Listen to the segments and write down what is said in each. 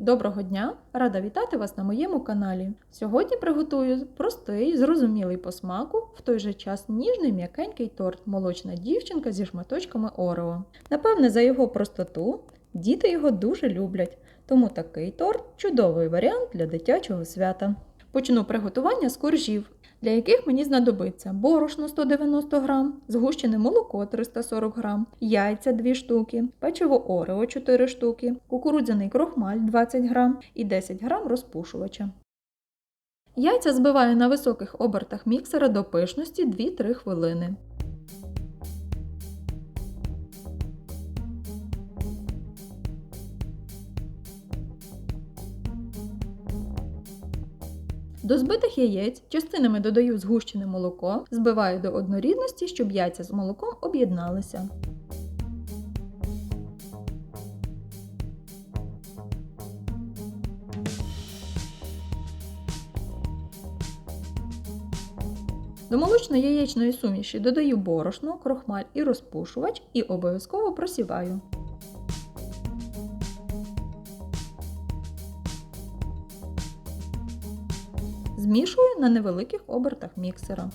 Доброго дня! Рада вітати вас на моєму каналі. Сьогодні приготую простий, зрозумілий по смаку, в той же час ніжний м'якенький торт молочна дівчинка зі шматочками Орео. Напевне, за його простоту діти його дуже люблять, тому такий торт чудовий варіант для дитячого свята. Почну приготування з коржів, для яких мені знадобиться борошно 190 г, згущене молоко 340 г, яйця 2 штуки, печиво Орео 4 штуки, кукурудзяний крохмаль 20 г і 10 г розпушувача. Яйця збиваю на високих обертах міксера до пишності 2-3 хвилини. До збитих яєць частинами додаю згущене молоко, збиваю до однорідності, щоб яйця з молоком об'єдналися. До молочно-яєчної суміші додаю борошно, крохмаль і розпушувач і обов'язково просіваю. Змішую на невеликих обертах міксера.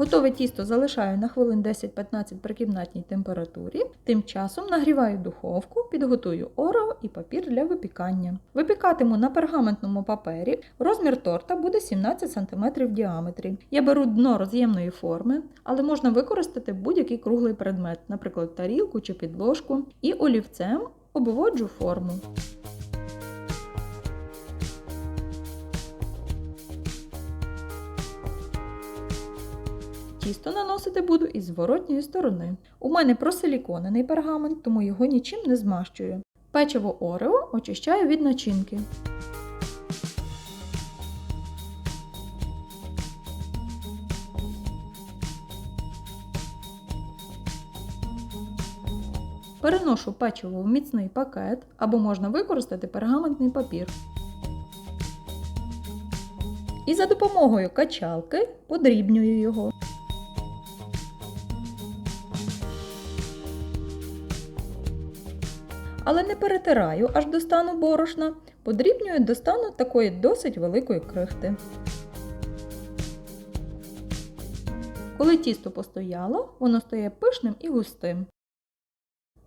Готове тісто залишаю на хвилин 10-15 при кімнатній температурі. Тим часом нагріваю духовку, підготую орео і папір для випікання. Випікатиму на пергаментному папері. Розмір торта буде 17 см в діаметрі. Я беру дно роз'ємної форми, але можна використати будь-який круглий предмет, наприклад, тарілку чи підложку, і олівцем обводжу форму. Тісто наносити буду із зворотньої сторони. У мене просиліконений пергамент, тому його нічим не змащую. Печиво Орео очищаю від начинки. Переношу печиво в міцний пакет або можна використати пергаментний папір. І за допомогою качалки подрібнюю його. Але не перетираю аж до стану борошна, подрібнюю до стану такої досить великої крихти. Коли тісто постояло, воно стає пишним і густим.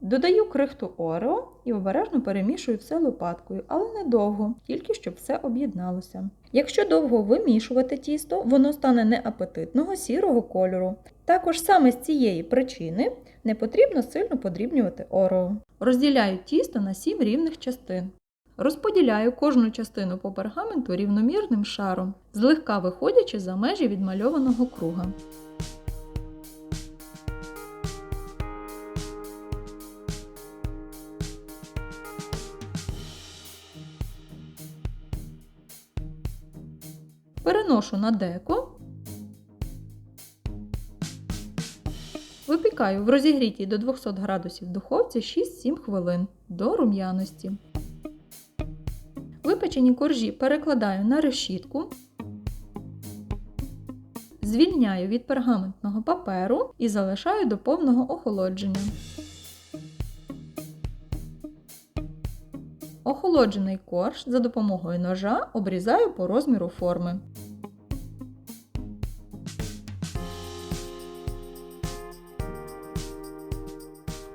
Додаю крихту Орео і обережно перемішую все лопаткою, але недовго, тільки щоб все об'єдналося. Якщо довго вимішувати тісто, воно стане неапетитного сірого кольору. Також саме з цієї причини не потрібно сильно подрібнювати Орео. Розділяю тісто на 7 рівних частин. Розподіляю кожну частину по пергаменту рівномірним шаром, злегка виходячи за межі відмальованого круга. Переношу на деко. Випікаю в розігрітій до 200 градусів духовці 6-7 хвилин до рум'яності. Випечені коржі перекладаю на решітку, звільняю від пергаментного паперу і залишаю до повного охолодження. Охолоджений корж за допомогою ножа обрізаю по розміру форми.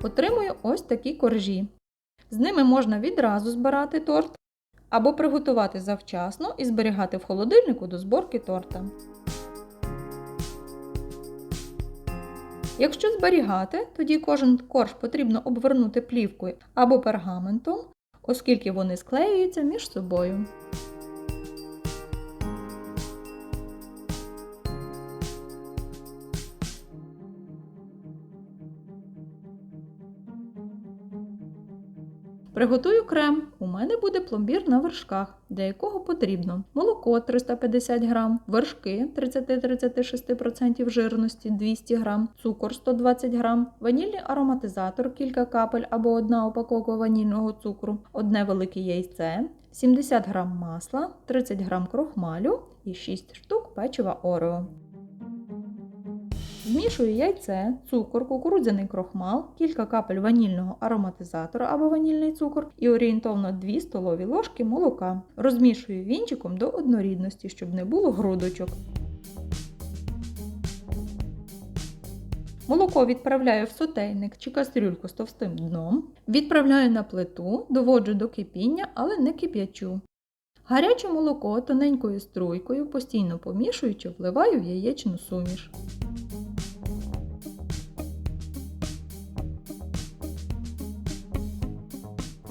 Отримую ось такі коржі. З ними можна відразу збирати торт або приготувати завчасно і зберігати в холодильнику до зборки торта. Якщо зберігати, тоді кожен корж потрібно обвернути плівкою або пергаментом, оскільки вони склеюються між собою. Приготую крем. У мене буде пломбір на вершках, для якого потрібно молоко 350 г, вершки 30-36% жирності 200 г, цукор 120 г, ванільний ароматизатор кілька капель або одна упаковка ванільного цукру, одне велике яйце, 70 г масла, 30 г крохмалю і 6 штук печива Орео. Змішую яйце, цукор, кукурудзяний крохмал, кілька капель ванільного ароматизатора або ванільний цукор і орієнтовно 2 столові ложки молока. Розмішую вінчиком до однорідності, щоб не було грудочок. Молоко відправляю в сотейник чи кастрюльку з товстим дном, відправляю на плиту, доводжу до кипіння, але не кип'ячу. Гаряче молоко тоненькою струйкою, постійно помішуючи, вливаю в яєчну суміш.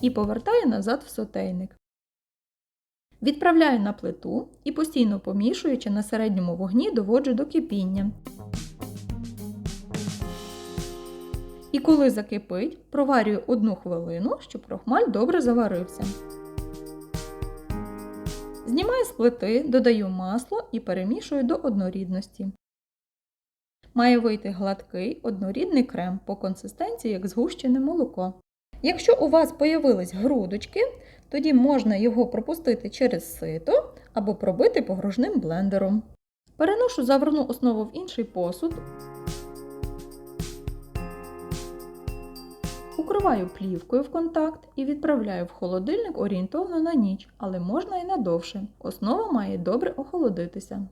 І повертаю назад в сотейник. Відправляю на плиту і постійно помішуючи на середньому вогні доводжу до кипіння. І коли закипить, проварюю одну хвилину, щоб крохмаль добре заварився. Знімаю з плити, додаю масло і перемішую до однорідності. Має вийти гладкий однорідний крем по консистенції, як згущене молоко. Якщо у вас появились грудочки, тоді можна його пропустити через сито або пробити погружним блендером. Переношу заварну основу в інший посуд. Укриваю плівкою в контакт і відправляю в холодильник орієнтовно на ніч, але можна і на довше. Основа має добре охолодитися.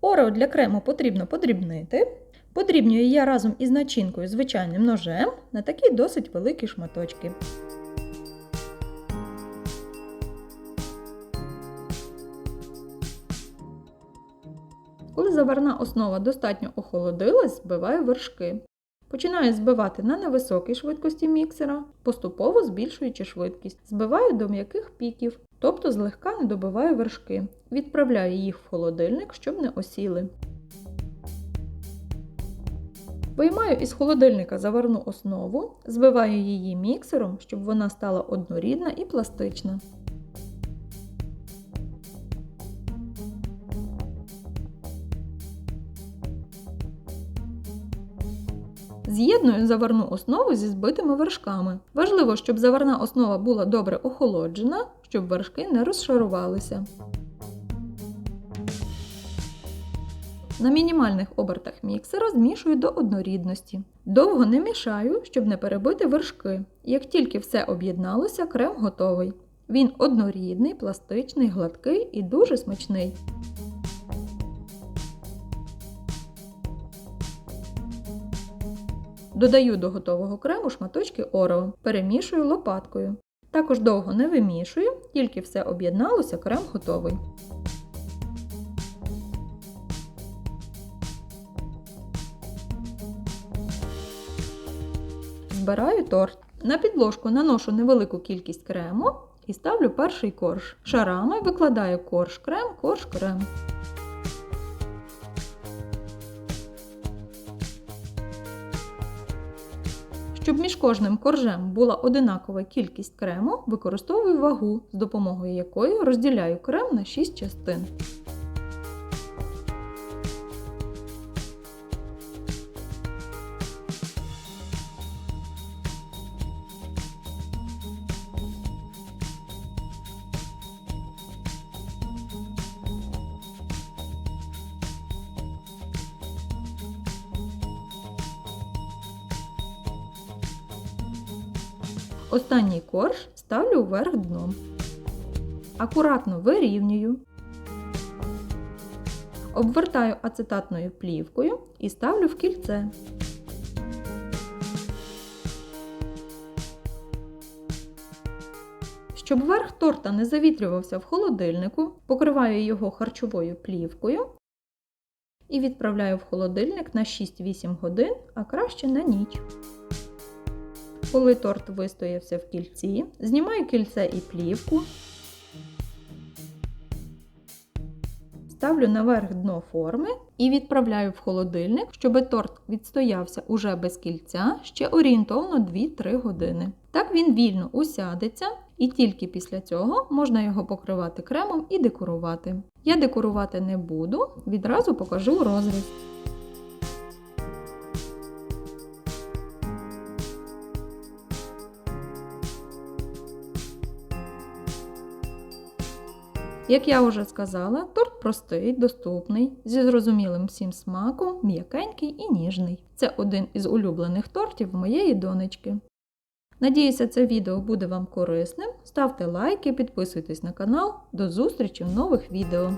Орео для крему потрібно подрібнити. Подрібнюю я разом із начинкою звичайним ножем на такі досить великі шматочки. Коли заварна основа достатньо охолодилась, збиваю вершки. Починаю збивати на невисокій швидкості міксера, поступово збільшуючи швидкість. Збиваю до м'яких піків, тобто злегка не добиваю вершки. Відправляю їх в холодильник, щоб не осіли. Виймаю із холодильника заварну основу, збиваю її міксером, щоб вона стала однорідна і пластична. З'єдную заварну основу зі збитими вершками. Важливо, щоб заварна основа була добре охолоджена, щоб вершки не розшарувалися. На мінімальних обертах міксера змішую до однорідності. Довго не мішаю, щоб не перебити вершки. Як тільки все об'єдналося, крем готовий. Він однорідний, пластичний, гладкий і дуже смачний. Додаю до готового крему шматочки орео, перемішую лопаткою. Також довго не вимішую, тільки все об'єдналося, крем готовий. Збираю торт. На підложку наношу невелику кількість крему і ставлю перший корж. Шарами викладаю корж крем, корж крем. Щоб між кожним коржем була одинакова кількість крему, використовую вагу, з допомогою якої розділяю крем на 6 частин. Останній корж ставлю вверх дном. Акуратно вирівнюю. Обвертаю ацетатною плівкою і ставлю в кільце. Щоб верх торта не завітрювався в холодильнику, покриваю його харчовою плівкою і відправляю в холодильник на 6-8 годин, а краще на ніч. Коли торт вистоявся в кільці, знімаю кільце і плівку, ставлю наверх дно форми і відправляю в холодильник, щоб торт відстоявся уже без кільця ще орієнтовно 2-3 години. Так він вільно усядеться, і тільки після цього можна його покривати кремом і декорувати. Я декорувати не буду, відразу покажу розріз. Як я вже сказала, торт простий, доступний, зі зрозумілим всім смаком, м'якенький і ніжний. Це один із улюблених тортів моєї донечки. Надіюся, це відео буде вам корисним. Ставте лайки, підписуйтесь на канал. До зустрічі в нових відео!